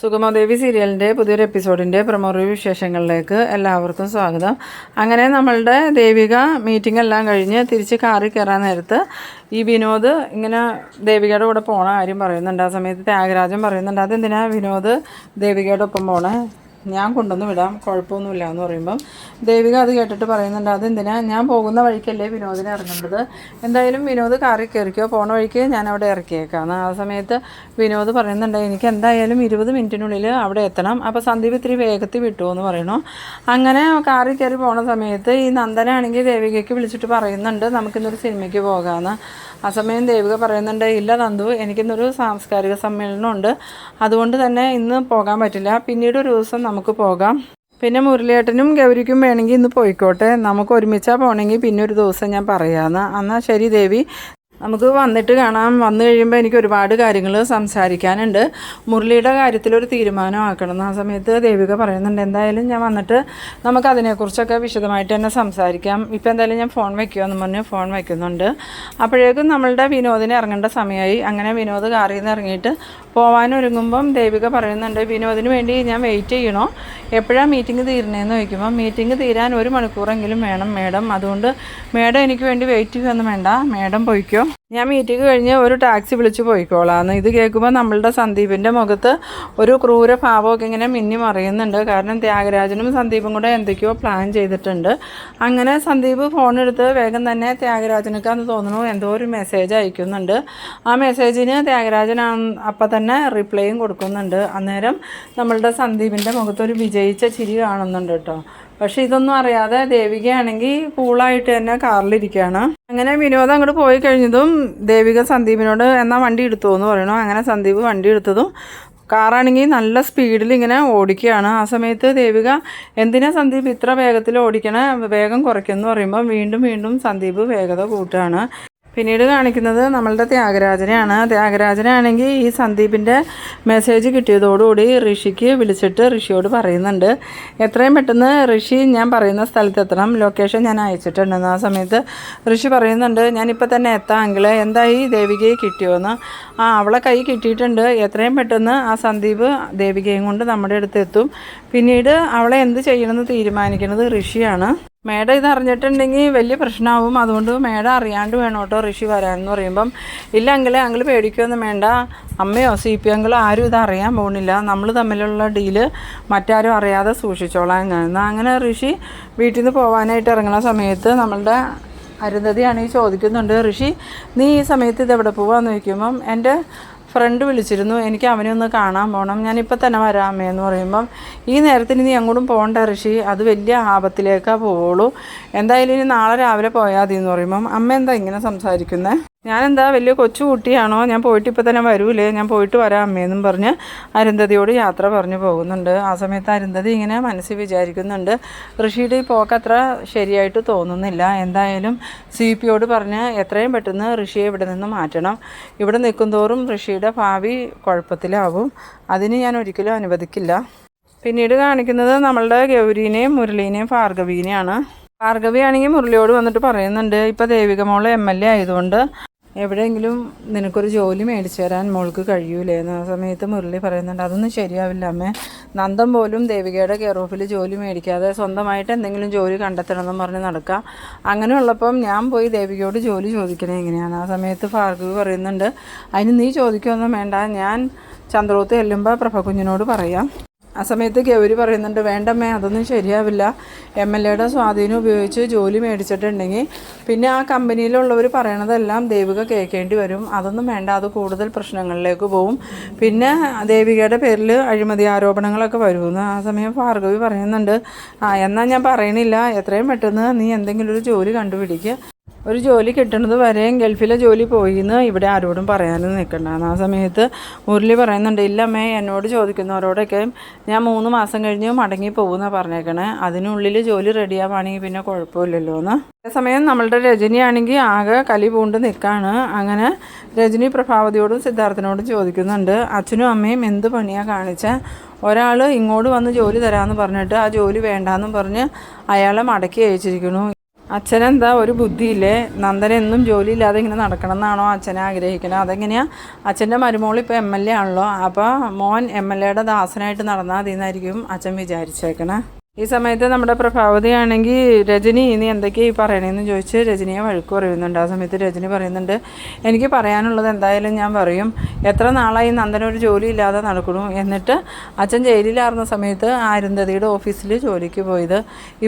സുഗമദേവി സീരിയലിന്റെ പുതിയൊരു എപ്പിസോഡിന്റെ promo review വിശേഷങ്ങളിലേക്ക് എല്ലാവർക്കും സ്വാഗതം. അങ്ങനെ നമ്മളുടെ ദേവിക മീറ്റിംഗ് എല്ലാം കഴിഞ്ഞ് തിരിച്ച് കാറിൽ കയറാൻ നേരത്ത് ഈ വിനോദ് ഇങ്ങനെ ദേവികയുടെ കൂടെ പോണ കാര്യം പറയുന്നുണ്ട്. ആ സമയത്ത് ത്യാഗരാജൻ പറയുന്നുണ്ട് അതെന്തിനാ വിനോദ് ദേവികയുടെ ഒപ്പം പോണേ? ഞാൻ കൊണ്ടുവന്ന് വിടാം കുഴപ്പമൊന്നുമില്ല എന്ന് പറയുമ്പം ദേവിക അത് കേട്ടിട്ട് പറയുന്നുണ്ട് അതെന്തിനാ? ഞാൻ പോകുന്ന വഴിക്കല്ലേ വിനോദിനെ ഇറങ്ങേണ്ടത് എന്തായാലും വിനോദ് കാറിൽ കയറിക്കോ? പോണ വഴിക്ക് ഞാൻ അവിടെ ഇറക്കിയേക്കാം. ആ സമയത്ത് വിനോദ് പറയുന്നുണ്ട് എനിക്ക് എന്തായാലും ഇരുപത് മിനിറ്റിനുള്ളിൽ അവിടെ എത്തണം. അപ്പോൾ സന്ദീപ് ഇത്തിരി വേഗത്തിൽ വിട്ടു എന്ന് പറയണു അങ്ങനെ കാറിൽ കയറി പോണ സമയത്ത് ഈ നന്ദനാണെങ്കിൽ ദേവികയ്ക്ക് വിളിച്ചിട്ട് പറയുന്നുണ്ട് നമുക്കിന്നൊരു സിനിമയ്ക്ക് പോകാമെന്ന് ആ സമയം ദേവിക പറയുന്നുണ്ട് ഇല്ല നന്ദു എനിക്കിന്നൊരു സാംസ്കാരിക സമ്മേളനമുണ്ട്. അതുകൊണ്ട് തന്നെ ഇന്ന് പോകാൻ പറ്റില്ല. പിന്നീട് ഒരു ദിവസം നമുക്ക് പോകാം. പിന്നെ മുരളിയേട്ടനും ഗൗരിക്കും വേണമെങ്കിൽ ഇന്ന് പോയിക്കോട്ടെ. നമുക്ക് ഒരുമിച്ചാ പോകണമെങ്കിൽ പിന്നെ ഒരു ദിവസം ഞാൻ പറയാമെന്ന് എന്നാൽ ശരി ദേവി. നമുക്ക് വന്നിട്ട് കാണാം. വന്നു കഴിയുമ്പോൾ എനിക്ക് ഒരുപാട് കാര്യങ്ങൾ സംസാരിക്കാനുണ്ട്. മുരളിയുടെ കാര്യത്തിൽ ഒരു തീരുമാനമാക്കണം ആ സമയത്ത് ദേവിക പറയുന്നുണ്ട് എന്തായാലും ഞാൻ വന്നിട്ട് നമുക്ക് അതിനെക്കുറിച്ചൊക്കെ വിശദമായിട്ട് തന്നെ സംസാരിക്കാം. ഇപ്പോൾ എന്തായാലും ഞാൻ ഫോൺ വയ്ക്കുമെന്ന് പറഞ്ഞ് ഫോൺ വയ്ക്കുന്നുണ്ട് അപ്പോഴേക്കും നമ്മളുടെ വിനോദിനെ ഇറങ്ങേണ്ട സമയമായി അങ്ങനെ വിനോദ് കാറിൽ നിന്ന് ഇറങ്ങിയിട്ട് പോകാനൊരുങ്ങുമ്പം ദേവിക പറയുന്നുണ്ട് വിനോദിന് വേണ്ടി ഞാൻ വെയിറ്റ് ചെയ്യണോ? എപ്പോഴാണ് മീറ്റിംഗ് തീരണേന്ന് ചോദിക്കുമ്പോൾ മീറ്റിംഗ് തീരാൻ ഒരു മണിക്കൂറെങ്കിലും വേണം മേഡം അതുകൊണ്ട് മേഡം എനിക്ക് വേണ്ടി വെയിറ്റ് ചെയ്യുമെന്ന് വേണ്ട. മേഡം പോയിക്കോ. ഞാൻ മീറ്റിംഗ് കഴിഞ്ഞ് ഒരു ടാക്സി വിളിച്ച് പോയിക്കോളാന്ന്. ഇത് കേൾക്കുമ്പോൾ നമ്മളുടെ സന്ദീപിന്റെ മുഖത്ത് ഒരു ക്രൂര ഭാവമൊക്കെ ഇങ്ങനെ മിന്നി മറിയുന്നുണ്ട്. കാരണം ത്യാഗരാജനും സന്ദീപും കൂടെ എന്തൊക്കെയോ പ്ലാൻ ചെയ്തിട്ടുണ്ട്. അങ്ങനെ സന്ദീപ് ഫോൺ എടുത്ത് വേഗം തന്നെ ത്യാഗരാജനൊക്കെ ത്യാഗരാജനക്കാന്ന് തോന്നുന്നു എന്തോ ഒരു മെസ്സേജ് അയക്കുന്നുണ്ട്. ആ മെസ്സേജിന് ത്യാഗരാജൻ അപ്പം തന്നെ റിപ്ലൈയും കൊടുക്കുന്നുണ്ട്. അന്നേരം നമ്മളുടെ സന്ദീപിന്റെ മുഖത്തൊരു വിജയിച്ച ചിരി കാണുന്നുണ്ട് കേട്ടോ. പക്ഷെ ഇതൊന്നും അറിയാതെ ദേവികയാണെങ്കിൽ കൂളായിട്ട് തന്നെ കാറിലിരിക്കുകയാണ്. അങ്ങനെ വിനോദം അങ്ങോട്ട് പോയി കഴിഞ്ഞതും ദേവിക സന്ദീപിനോട് എന്നാൽ വണ്ടി എടുത്തു? എന്ന് പറയണു. അങ്ങനെ സന്ദീപ് വണ്ടി എടുത്തതും കാറാണെങ്കിൽ നല്ല സ്പീഡിൽ ഇങ്ങനെ ഓടിക്കുകയാണ്. ആ സമയത്ത് ദേവിക എന്തിനാ സന്ദീപ് ഇത്ര വേഗത്തിൽ ഓടിക്കണേ? വേഗം കുറയ്ക്കുമെന്ന് പറയുമ്പോൾ വീണ്ടും വീണ്ടും സന്ദീപ് വേഗത കൂട്ടുകയാണ്. പിന്നീട് കാണിക്കുന്നത് നമ്മളുടെ ത്യാഗരാജനെയാണ്. ത്യാഗരാജനാണെങ്കിൽ ഈ സന്ദീപിന്റെ മെസ്സേജ് കിട്ടിയതോടുകൂടി ഋഷിക്ക് വിളിച്ചിട്ട് ഋഷിയോട് പറയുന്നുണ്ട്. എത്രയും പെട്ടെന്ന് ഋഷി ഞാൻ പറയുന്ന സ്ഥലത്ത് എത്തണം. ലൊക്കേഷൻ ഞാൻ അയച്ചിട്ടുണ്ടെന്ന് ആ സമയത്ത് ഋഷി പറയുന്നുണ്ട് ഞാനിപ്പോൾ തന്നെ എത്താമെങ്കിൽ എന്തായി ദേവികയെ കിട്ടിയോന്ന്? ആ അവളെ കൈ കിട്ടിയിട്ടുണ്ട്. എത്രയും പെട്ടെന്ന് ആ സന്ദീപ് ദേവികയും കൊണ്ട് നമ്മുടെ അടുത്ത് എത്തും. പിന്നീട് അവളെ എന്ത് ചെയ്യണമെന്ന് തീരുമാനിക്കുന്നത് ഋഷിയാണ്. മേഡം ഇത് അറിഞ്ഞിട്ടുണ്ടെങ്കിൽ വലിയ പ്രശ്നമാവും. അതുകൊണ്ട് മേഡം അറിയാണ്ട് വേണം കേട്ടോ ഋഷി വരാമെന്ന് പറയുമ്പം. ഇല്ല അങ്കിളെ അങ്കിൾ പേടിക്കുകയൊന്നും വേണ്ട. അമ്മയോ സി പി അങ്കിളോ ആരും ഇത് അറിയാൻ പോകുന്നില്ല. നമ്മൾ തമ്മിലുള്ള ഡീൽ മറ്റാരും അറിയാതെ സൂക്ഷിച്ചോളാം ഞാൻ അങ്ങനെ ഋഷി വീട്ടിൽ നിന്ന് പോകാനായിട്ട് ഇറങ്ങുന്ന സമയത്ത് നമ്മളുടെ അരുന്ധതിയാണെങ്കിൽ ചോദിക്കുന്നുണ്ട്. ഋഷി നീ ഈ സമയത്ത് എവിടെ പോവാന്ന് ചോദിക്കുമ്പം എന്റെ ഫ്രണ്ട് വിളിച്ചിരുന്നു. എനിക്ക് അവനെ ഒന്ന് കാണാൻ പോകണം ഞാനിപ്പോൾ തന്നെ വരാമേ എന്ന് പറയുമ്പം ഈ നേരത്തിന് നീ അങ്ങോട്ടും പോകണ്ട ഋഷി. അത് വലിയ ആപത്തിലേക്കാണ് പോവുള്ളൂ. എന്തായാലും ഇനി നാളെ രാവിലെ പോയാൽ മതി എന്ന് പറയുമ്പം അമ്മ എന്താ ഇങ്ങനെ സംസാരിക്കുന്നത് ഞാനെന്താ വലിയ കൊച്ചു കുട്ടിയാണോ ഞാൻ പോയിട്ട് ഇപ്പോൾ തന്നെ വരൂലേ ഞാൻ പോയിട്ട് വരാം അമ്മയെന്നും പറഞ്ഞ് അരുന്ധതിയോട് യാത്ര പറഞ്ഞു പോകുന്നുണ്ട്. ആ സമയത്ത് അരുന്ധതി ഇങ്ങനെ മനസ്സിൽ വിചാരിക്കുന്നുണ്ട് ഋഷിയുടെ ഈ പോക്കത്ര ശരിയായിട്ട് തോന്നുന്നില്ല. എന്തായാലും സി പിയോട് പറഞ്ഞ് എത്രയും പെട്ടെന്ന് ഋഷിയെ ഇവിടെ നിന്ന് മാറ്റണം. ഇവിടെ നിൽക്കുന്തോറും ഋഷിയുടെ ഭാവി കുഴപ്പത്തിലാവും. അതിന് ഞാൻ ഒരിക്കലും അനുവദിക്കില്ല. പിന്നീട് കാണിക്കുന്നത് നമ്മളുടെ ഗൗരീനെയും മുരളീനെയും ഭാർഗവീനെയാണ്. ഭാർഗവി ആണെങ്കിൽ മുരളിയോട് വന്നിട്ട് പറയുന്നുണ്ട് ഇപ്പോൾ ദേവികമോൾ എം എൽ എ ആയതുകൊണ്ട് എവിടെയെങ്കിലും നിനക്കൊരു ജോലി മേടിച്ചു തരാൻ മോൾക്ക് കഴിയൂലേ എന്ന് ആ സമയത്ത് മുരളി പറയുന്നുണ്ട്. അതൊന്നും ശരിയാവില്ല അമ്മേ. നന്ദം പോലും ദേവികയുടെ കെയർ ഓഫിൽ ജോലി മേടിക്കാതെ സ്വന്തമായിട്ട് എന്തെങ്കിലും ജോലി കണ്ടെത്തണമെന്ന് പറഞ്ഞ് നടക്കുക അങ്ങനെയുള്ളപ്പം ഞാൻ പോയി ദേവികയോട് ജോലി ചോദിക്കണേ എങ്ങനെയാണ് ആ സമയത്ത് ഭാർഗവി പറയുന്നുണ്ട്. അതിന് നീ ചോദിക്കുകയൊന്നും വേണ്ട. ഞാൻ ചന്ദ്രോത്ത് ചെല്ലുമ്പോൾ പ്രഭകുഞ്ഞിനോട് പറയാം. ആ സമയത്ത് ഗൗരി പറയുന്നുണ്ട് വേണ്ടമ്മേ അതൊന്നും ശരിയാവില്ല. എം എൽ എയുടെ സ്വാധീനം ഉപയോഗിച്ച് ജോലി മേടിച്ചിട്ടുണ്ടെങ്കിൽ പിന്നെ ആ കമ്പനിയിലുള്ളവർ പറയണതെല്ലാം ദേവിക കേൾക്കേണ്ടി വരും. അതൊന്നും വേണ്ട അത് കൂടുതൽ പ്രശ്നങ്ങളിലേക്ക് പോവും. പിന്നെ ദേവികയുടെ പേരിൽ അഴിമതി ആരോപണങ്ങളൊക്കെ വരുമെന്ന് ആ സമയം ഭാർഗവി പറയുന്നുണ്ട്. ആ എന്നാൽ ഞാൻ പറയണില്ല. എത്രയും പെട്ടെന്ന് നീ എന്തെങ്കിലും ഒരു ജോലി കണ്ടുപിടിക്കുക ഒരു ജോലി കിട്ടുന്നത് വരെയും ഗൾഫിലെ ജോലി പോയിന്ന് ഇവിടെ ആരോടും പറയാനും നിൽക്കണ്ട. ആ സമയത്ത് മുരളി പറയുന്നുണ്ട് ഇല്ല അമ്മേ എന്നോട് ചോദിക്കുന്നവരോടൊക്കെ ഞാൻ മൂന്ന് മാസം കഴിഞ്ഞ് മടങ്ങി പോകുന്ന പറഞ്ഞേക്കണേ. അതിനുള്ളിൽ ജോലി റെഡിയാവുകയാണെങ്കിൽ പിന്നെ കുഴപ്പമില്ലല്ലോ എന്ന്. അതേസമയം നമ്മളുടെ രജനിയാണെങ്കിൽ ആകെ കലി പൂണ്ട് നിൽക്കുകയാണ് അങ്ങനെ രജനി പ്രഭാവതിയോടും സിദ്ധാർത്ഥനോടും ചോദിക്കുന്നുണ്ട് അച്ഛനും അമ്മയും എന്ത് പണിയാണ് കാണിച്ച? ഒരാൾ ഇങ്ങോട്ട് വന്ന് ജോലി തരാമെന്ന് പറഞ്ഞിട്ട് ആ ജോലി വേണ്ടാന്നും പറഞ്ഞ് അയാളെ മടക്കി അയച്ചിരിക്കുന്നു. അച്ഛനെന്താ ഒരു ബുദ്ധിയില്ലേ? നന്ദന എന്നും ജോലിയില്ലാതെ ഇങ്ങനെ നടക്കണം എന്നാണോ അച്ഛനെ ആഗ്രഹിക്കുന്നത്? അതെങ്ങനെയാണ് അച്ഛന്റെ മരുമോൾ ഇപ്പോൾ എം എൽ എ ആണല്ലോ. അപ്പോൾ മോൻ എം എൽ എയുടെ ദാസനായിട്ട് നടന്നാൽ മതി എന്നായിരിക്കും അച്ഛൻ വിചാരിച്ചേക്കണേ. ഈ സമയത്ത് നമ്മുടെ പ്രഭാവതി ആണെങ്കിൽ രജനി നീ എന്തൊക്കെയാണ് ഈ പറയണേന്ന് ചോദിച്ച് രജനിയെ വഴുക്ക് പറയുന്നുണ്ട്. ആ സമയത്ത് രജനി പറയുന്നുണ്ട് എനിക്ക് പറയാനുള്ളത് എന്തായാലും ഞാൻ പറയും. എത്ര നാളായി നന്ദന ഒരു ജോലി ഇല്ലാതെ നടക്കണു എന്നിട്ട് അച്ഛൻ ജയിലിലായിരുന്ന സമയത്ത് അരുന്ധതിയുടെ ഓഫീസിൽ ജോലിക്ക് പോയത്.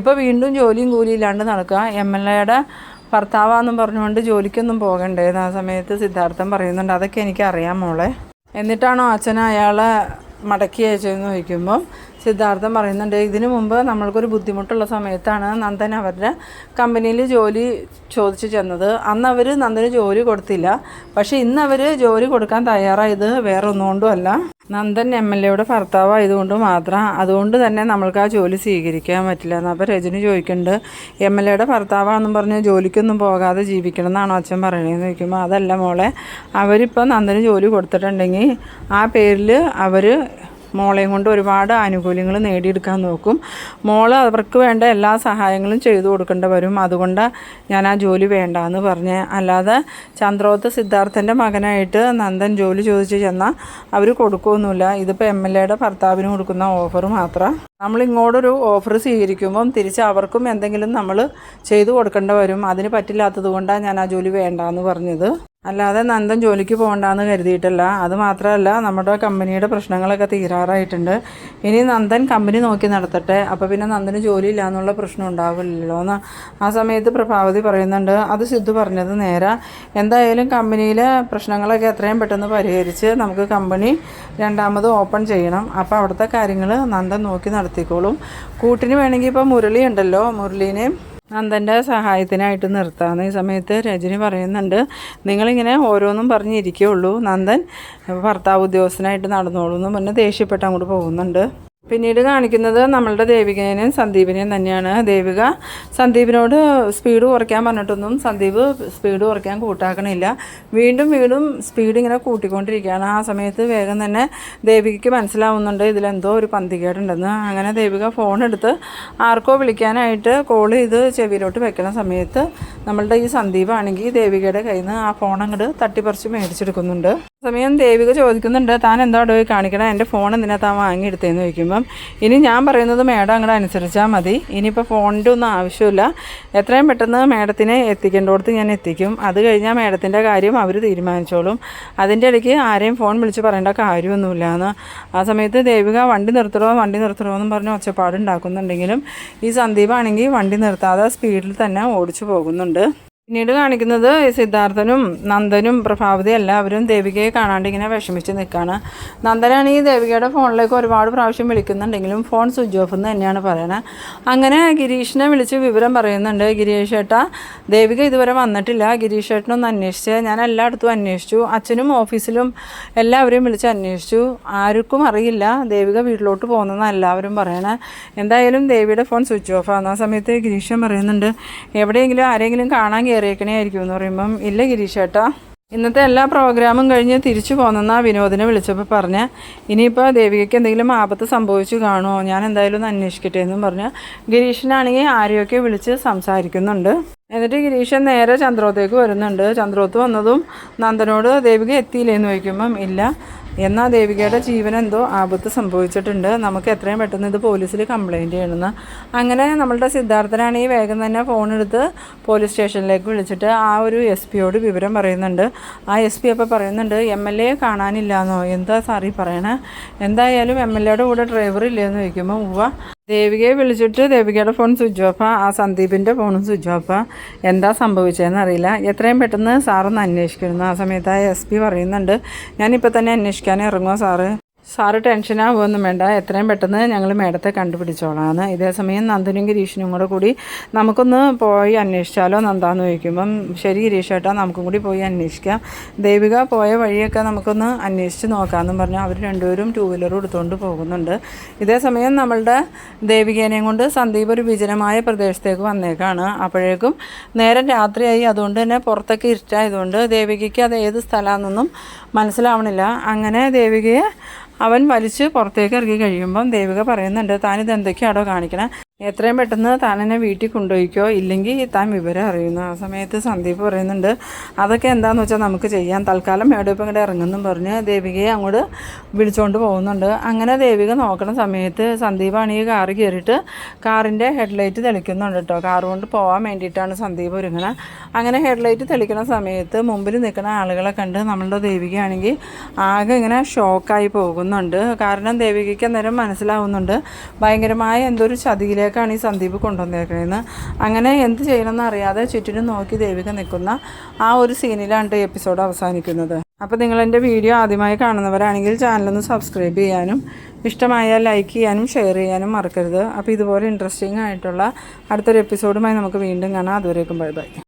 ഇപ്പോൾ വീണ്ടും ജോലിയും കൂലിയില്ലാണ്ട് നടക്കുക. എം എൽ എയുടെ ഭർത്താവാന്നും പറഞ്ഞുകൊണ്ട് ജോലിക്കൊന്നും പോകണ്ടേന്ന് ആ സമയത്ത് സിദ്ധാർത്ഥം പറയുന്നുണ്ട്. അതൊക്കെ എനിക്ക് അറിയാം മോളെ. എന്നിട്ടാണോ അച്ഛൻ അയാളെ മടക്കി അയച്ചെന്ന് ചോദിക്കുമ്പം സിദ്ധാർത്ഥം പറയുന്നുണ്ട് ഇതിനു മുമ്പ് നമ്മൾക്കൊരു ബുദ്ധിമുട്ടുള്ള സമയത്താണ് നന്ദൻ അവരുടെ കമ്പനിയിൽ ജോലി ചോദിച്ചു ചെന്നത്. അന്ന് അവർ നന്ദന് ജോലി കൊടുത്തില്ല. പക്ഷേ ഇന്ന് അവർ ജോലി കൊടുക്കാൻ തയ്യാറായത് വേറൊന്നുകൊണ്ടുമല്ല നന്ദൻ എം എൽ എയുടെ ഭർത്താവായതുകൊണ്ട് മാത്രം അതുകൊണ്ട് തന്നെ നമ്മൾക്ക് ആ ജോലി സ്വീകരിക്കാൻ പറ്റില്ല. എന്ന് അപ്പോൾ രജനി ചോദിക്കുന്നുണ്ട് എം എൽ എയുടെ ഭർത്താവാണെന്നും പറഞ്ഞ് ജോലിക്കൊന്നും പോകാതെ ജീവിക്കണം എന്നാണോ അച്ഛൻ പറയണതെന്ന് ചോദിക്കുമ്പോൾ അതല്ല മോളെ അവരിപ്പോൾ നന്ദന് ജോലി കൊടുത്തിട്ടുണ്ടെങ്കിൽ ആ പേരിൽ അവർ മോളെയും കൊണ്ട് ഒരുപാട് ആനുകൂല്യങ്ങൾ നേടിയെടുക്കാൻ നോക്കും. മോൾ അവർക്ക് വേണ്ട എല്ലാ സഹായങ്ങളും ചെയ്തു കൊടുക്കേണ്ടി വരും. അതുകൊണ്ട് ഞാൻ ആ ജോലി വേണ്ട എന്ന് പറഞ്ഞ് അല്ലാതെ ചന്ദ്രോത്ത് സിദ്ധാർത്ഥന്റെ മകനായിട്ട് നന്ദൻ ജോലി ചോദിച്ചു ചെന്നാൽ അവർ കൊടുക്കുകയൊന്നുമില്ല ഇതിപ്പോൾ എം എൽ എയുടെ ഭർത്താവിന് കൊടുക്കുന്ന ഓഫർ മാത്രം. നമ്മൾ ഇങ്ങോട്ടൊരു ഓഫർ സ്വീകരിക്കുമ്പം തിരിച്ച് അവർക്കും എന്തെങ്കിലും നമ്മൾ ചെയ്തു കൊടുക്കേണ്ടി വരും. അതിന് പറ്റില്ലാത്തത് കൊണ്ടാണ് ഞാൻ ആ ജോലി വേണ്ട എന്ന് പറഞ്ഞത്. അല്ലാതെ നന്ദൻ ജോലിക്ക് പോകണ്ടെന്ന് കരുതിയിട്ടല്ല. അത് മാത്രമല്ല നമ്മുടെ കമ്പനിയുടെ പ്രശ്നങ്ങളൊക്കെ തീരാറായിട്ടുണ്ട്. ഇനി നന്ദൻ കമ്പനി നോക്കി നടത്തട്ടെ. അപ്പോൾ പിന്നെ നന്ദന് ജോലി ഇല്ല എന്നുള്ള പ്രശ്നം ഉണ്ടാവില്ലല്ലോ എന്ന് ആ സമയത്ത് പ്രഭാവതി പറയുന്നുണ്ട്. അത് സിദ്ധു പറഞ്ഞത് നേരെ. എന്തായാലും കമ്പനിയിലെ പ്രശ്നങ്ങളൊക്കെ എത്രയും പെട്ടെന്ന് പരിഹരിച്ച് നമുക്ക് കമ്പനി രണ്ടാമത് ഓപ്പൺ ചെയ്യണം. അപ്പോൾ അവിടുത്തെ കാര്യങ്ങൾ നന്ദൻ നോക്കി നടത്തിക്കോളും. കൂട്ടിന് വേണമെങ്കിൽ ഇപ്പോൾ മുരളി ഉണ്ടല്ലോ. മുരളീനെയും നന്ദന്റെ സഹായത്തിനായിട്ട് നിർത്താമെന്ന് ഈ സമയത്ത് രജനി പറയുന്നുണ്ട്. നിങ്ങളിങ്ങനെ ഓരോന്നും പറഞ്ഞിരിക്കുകയുള്ളൂ നന്ദൻ ഭർത്താവ് ഉദ്യോഗസ്ഥനായിട്ട് നടന്നോളൂ എന്ന് പറഞ്ഞ് ദേഷ്യപ്പെട്ട് അങ്ങോട്ട് പോകുന്നുണ്ട്. പിന്നീട് കാണിക്കുന്നത് നമ്മളുടെ ദേവികനെയും സന്ദീപിനെയും തന്നെയാണ്. ദേവിക സന്ദീപിനോട് സ്പീഡ് കുറയ്ക്കാൻ പറഞ്ഞിട്ടൊന്നും സന്ദീപ് സ്പീഡ് കുറയ്ക്കാൻ കൂട്ടാക്കണില്ല. വീണ്ടും വീണ്ടും സ്പീഡ് ഇങ്ങനെ കൂട്ടിക്കൊണ്ടിരിക്കുകയാണ്. ആ സമയത്ത് വേഗം തന്നെ ദേവികയ്ക്ക് മനസ്സിലാവുന്നുണ്ട് ഇതിലെന്തോ ഒരു പന്തികേടുണ്ടെന്ന്. അങ്ങനെ ദേവിക ഫോൺ എടുത്ത് ആർക്കോ വിളിക്കാനായിട്ട് കോൾ ചെയ്ത് ചെവിയിലോട്ട് വെക്കുന്ന സമയത്ത് നമ്മളുടെ ഈ സന്ദീപാണെങ്കിൽ ദേവികയുടെ കയ്യിൽ നിന്ന് ആ ഫോൺ അങ്ങോട്ട് തട്ടിപ്പറിച്ച് മേടിച്ചെടുക്കുന്നുണ്ട്. സമയം ദേവിക ചോദിക്കുന്നുണ്ട് താൻ എന്താ പോയി കാണിക്കണം? എന്റെ ഫോൺ എന്തിനാ താൻ വാങ്ങിയെടുത്തതെന്ന് ചോദിക്കുമ്പം ഇനി ഞാൻ പറയുന്നത് മേഡം അങ്ങോട്ട് അനുസരിച്ചാൽ മതി. ഇനിയിപ്പോൾ ഫോണിന്റെ ഒന്നും ആവശ്യമില്ല. എത്രയും പെട്ടെന്ന് മേഡത്തിനെ എത്തിക്കേണ്ടടുത്ത് ഞാൻ എത്തിക്കും. അത് കഴിഞ്ഞാൽ മേഡത്തിന്റെ കാര്യം അവർ തീരുമാനിച്ചോളും. അതിന്റെ ഇടയ്ക്ക് ആരെയും ഫോൺ വിളിച്ച് പറയേണ്ട കാര്യമൊന്നുമില്ല എന്ന് ആ സമയത്ത് ദേവിക വണ്ടി നിർത്തണോ? വണ്ടി നിർത്തണോ? എന്നും പറഞ്ഞ് ഒച്ചപ്പാടുണ്ടാക്കുന്നുണ്ടെങ്കിലും ഈ സന്ദീപാണെങ്കിൽ വണ്ടി നിർത്താതെ സ്പീഡിൽ തന്നെ ഓടിച്ചു പോകുന്നുണ്ട്. പിന്നീട് കാണിക്കുന്നത് സിദ്ധാർത്ഥനും നന്ദനും പ്രഭാവതി എല്ലാവരും ദേവികയെ കാണാണ്ട് ഇങ്ങനെ വിഷമിച്ച് നിൽക്കുകയാണ് നന്ദനാണ് ഈ ദേവികയുടെ ഫോണിലേക്ക് ഒരുപാട് പ്രാവശ്യം വിളിക്കുന്നുണ്ടെങ്കിലും ഫോൺ സ്വിച്ച് ഓഫ് എന്ന് തന്നെയാണ് പറയുന്നത് അങ്ങനെ ഗിരീഷിനെ വിളിച്ച് വിവരം പറയുന്നുണ്ട്. ഗിരീഷ് ഏട്ടാ ദേവിക ഇതുവരെ വന്നിട്ടില്ല. ഗിരീഷ് ഏട്ടനൊന്ന് അന്വേഷിച്ച്. ഞാൻ എല്ലായിടത്തും അന്വേഷിച്ചു. അച്ഛനും ഓഫീസിലും എല്ലാവരെയും വിളിച്ച് അന്വേഷിച്ചു. ആർക്കും അറിയില്ല. ദേവിക വീട്ടിലോട്ട് പോകുന്നതെന്ന് എല്ലാവരും പറയണേ. എന്തായാലും ദേവിയുടെ ഫോൺ സ്വിച്ച് ഓഫ് ആകുന്ന സമയത്ത് ഗിരീഷൻ പറയുന്നുണ്ട് എവിടെയെങ്കിലും ആരെങ്കിലും കാണാൻ കയറിയേക്കണേ ആയിരിക്കും എന്ന് പറയുമ്പം ഇല്ല ഗിരീഷേട്ടാ ഇന്നത്തെ എല്ലാ പ്രോഗ്രാമും കഴിഞ്ഞ് തിരിച്ചു പോന്നെന്നാ വിനോദിനെ വിളിച്ചപ്പോൾ പറഞ്ഞ. ഇനിയിപ്പോൾ ദേവികയ്ക്ക് എന്തെങ്കിലും ആപത്ത് സംഭവിച്ചു കാണുമോ ഞാൻ എന്തായാലും ഒന്ന് അന്വേഷിക്കട്ടെ എന്നും പറഞ്ഞ് ഗിരീഷിനാണെങ്കിൽ ആരെയൊക്കെ വിളിച്ച് സംസാരിക്കുന്നുണ്ട്. എന്നിട്ട് ഗിരീഷൻ നേരെ ചന്ദ്രോത്തേക്ക് വരുന്നുണ്ട്. ചന്ദ്രോത്ത് വന്നതും നന്ദനോട് ദേവിക എത്തിയില്ലേന്ന് ചോദിക്കുമ്പം ഇല്ല. എന്നാൽ ദേവികയുടെ ജീവൻ എന്തോ ആപത്ത് സംഭവിച്ചിട്ടുണ്ട്. നമുക്ക് എത്രയും പെട്ടെന്ന് ഇത് പോലീസിൽ കംപ്ലയിന്റ് ചെയ്യണമെന്ന്. അങ്ങനെ നമ്മളുടെ സിദ്ധാർത്ഥനാണ് ഈ വേഗം തന്നെ ഫോൺ എടുത്ത് പോലീസ് സ്റ്റേഷനിലേക്ക് വിളിച്ചിട്ട് ആ ഒരു എസ് പിയോട് വിവരം പറയുന്നുണ്ട്. ആ എസ് പി അപ്പോൾ പറയുന്നുണ്ട് എം എൽ എ കാണാനില്ലാന്നോ? എന്താ സാറി പറയണേ? എന്തായാലും എം എൽ എയുടെ കൂടെ ഡ്രൈവർ ഇല്ലയെന്ന് ചോദിക്കുമ്പോൾ ഉവ്വ. ദേവികയെ വിളിച്ചിട്ട് ദേവികയുടെ ഫോൺ സ്വിച്ച് ഓഫാ ആ സന്ദീപിന്റെ ഫോണും സ്വിച്ച് ഓഫാ എന്താ സംഭവിച്ചതെന്ന് അറിയില്ല. എത്രയും പെട്ടെന്ന് സാറൊന്ന് അന്വേഷിക്കുന്നു ആ സമയത്ത് ആ എസ് പി പറയുന്നുണ്ട്. ഞാനിപ്പോൾ തന്നെ അന്വേഷിക്കാൻ ഇറങ്ങുമോ സാറ്. സാറ് ടെൻഷനാവുമൊന്നും വേണ്ട. എത്രയും പെട്ടെന്ന് ഞങ്ങൾ മേഡത്തെ കണ്ടുപിടിച്ചോളാന്ന്. ഇതേസമയം നന്ദനും ഗിരീഷിനും കൂടെ കൂടി നമുക്കൊന്ന് പോയി അന്വേഷിച്ചാലോ നന്ദാന്ന് ചോദിക്കുമ്പം ശരി ഗിരീഷ് ഏട്ടാ നമുക്കും കൂടി പോയി അന്വേഷിക്കാം. ദേവിക പോയ വഴിയൊക്കെ നമുക്കൊന്ന് അന്വേഷിച്ച് നോക്കാമെന്നും പറഞ്ഞു അവർ രണ്ടുപേരും ടൂ വീലർ എടുത്തുകൊണ്ട് പോകുന്നുണ്ട്. ഇതേസമയം നമ്മളുടെ ദേവികേനെയും കൊണ്ട് സന്ദീപ് ഒരു വിജനമായ പ്രദേശത്തേക്ക് വന്നേക്കാണ്. അപ്പോഴേക്കും നേരം രാത്രിയായി. അതുകൊണ്ട് തന്നെ പുറത്തൊക്കെ ഇരുട്ടായതുകൊണ്ട് ദേവികയ്ക്ക് അത് ഏത് സ്ഥലമാണെന്നൊന്നും മനസ്സിലാവണില്ല. അങ്ങനെ ദേവികയെ അവൻ വലിച്ച് പുറത്തേക്ക് ഇറങ്ങി കഴിയുമ്പം ദേവിക പറയുന്നുണ്ട് താനിത് എന്തൊക്കെയാണോ കാണിക്കണേ? എത്രയും പെട്ടെന്ന് താൻ എന്നെ വീട്ടിൽ കൊണ്ടുപോയിക്കോ? ഇല്ലെങ്കിൽ താൻ വിവരം അറിയുന്നു. ആ സമയത്ത് സന്ദീപ് പറയുന്നുണ്ട് അതൊക്കെ എന്താണെന്ന് വെച്ചാൽ നമുക്ക് ചെയ്യാം. തൽക്കാലം മേഡം ഇപ്പം ഇങ്ങോട്ട് ഇറങ്ങുന്നും പറഞ്ഞ് ദേവികയെ അങ്ങോട്ട് വിളിച്ചുകൊണ്ട് പോകുന്നുണ്ട്. അങ്ങനെ ദേവിക നോക്കണ സമയത്ത് സന്ദീപാണ് ഈ കാറ് കയറിയിട്ട് കാറിന്റെ ഹെഡ്ലൈറ്റ് തെളിക്കുന്നുണ്ട് കേട്ടോ കാറ് കൊണ്ട് പോകാൻ വേണ്ടിയിട്ടാണ് സന്ദീപ് ഒരുങ്ങണത് അങ്ങനെ ഹെഡ്ലൈറ്റ് തെളിക്കുന്ന സമയത്ത് മുമ്പിൽ നിൽക്കുന്ന ആളുകളെ കണ്ട് നമ്മളുടെ ദേവികയാണെങ്കിൽ ആകെ ഇങ്ങനെ ഷോക്കായി പോകുന്നുണ്ട്. കാരണം ദേവികയ്ക്ക് അന്നേരം മനസ്സിലാവുന്നുണ്ട് ഭയങ്കരമായ എന്തൊരു ഒരു ചതിയിലേക്കാണ് ഈ സന്ദീപ് കൊണ്ടുവന്നേക്കുന്നത്. അങ്ങനെ എന്ത് ചെയ്യണമെന്ന് അറിയാതെ ചുറ്റിനും നോക്കി ദേവിക നിൽക്കുന്ന ആ ഒരു സീനിലാണ് ഈ എപ്പിസോഡ് അവസാനിക്കുന്നത്. അപ്പോൾ നിങ്ങൾ എന്റെ വീഡിയോ ആദ്യമായി കാണുന്നവരാണെങ്കിൽ ചാനലൊന്ന് സബ്സ്ക്രൈബ് ചെയ്യാനും ഇഷ്ടമായാൽ ലൈക്ക് ചെയ്യാനും ഷെയർ ചെയ്യാനും മറക്കരുത്. അപ്പോൾ ഇതുപോലെ ഇൻട്രസ്റ്റിംഗ് ആയിട്ടുള്ള അടുത്തൊരു എപ്പിസോഡുമായി നമുക്ക് വീണ്ടും കാണാം. അതുവരേക്കും ബൈ ബൈ.